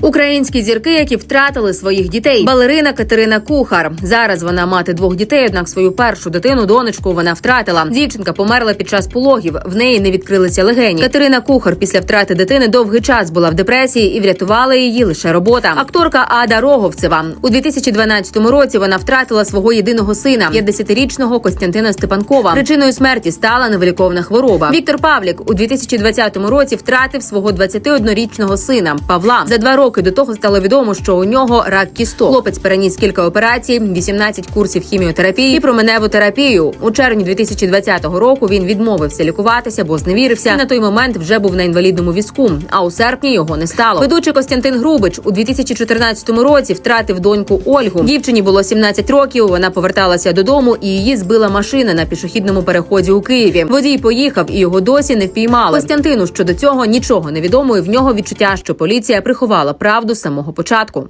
Українські зірки, які втратили своїх дітей. Балерина Катерина Кухар. Зараз вона мати двох дітей. Однак свою першу дитину, донечку, вона втратила. Дівчинка померла під час пологів. В неї не відкрилися легені. Катерина Кухар після втрати дитини довгий час була в депресії і врятувала її лише робота. Акторка Ада Роговцева у 2012 році вона втратила свого єдиного сина, 50-річного Костянтина Степанкова. Причиною смерті стала невиліковна хвороба. Віктор Павлік у 2020 році втратив свого 21-річного сина Павла. За два роки до того стало відомо, що у нього рак кісток. Хлопець переніс кілька операцій, 18 курсів хіміотерапії і променеву терапію. У червні 2020 року він відмовився лікуватися, бо зневірився. І на той момент вже був на інвалідному візку. А у серпні його не стало. Ведучий Костянтин Грубич у 2014 році втратив доньку Ольгу. Дівчині було 17 років. Вона поверталася додому, і її збила машина на пішохідному переході у Києві. Водій поїхав і його досі не впіймали. Костянтину щодо цього нічого не відомо. і В нього відчуття, що поліція приховала правду з самого початку.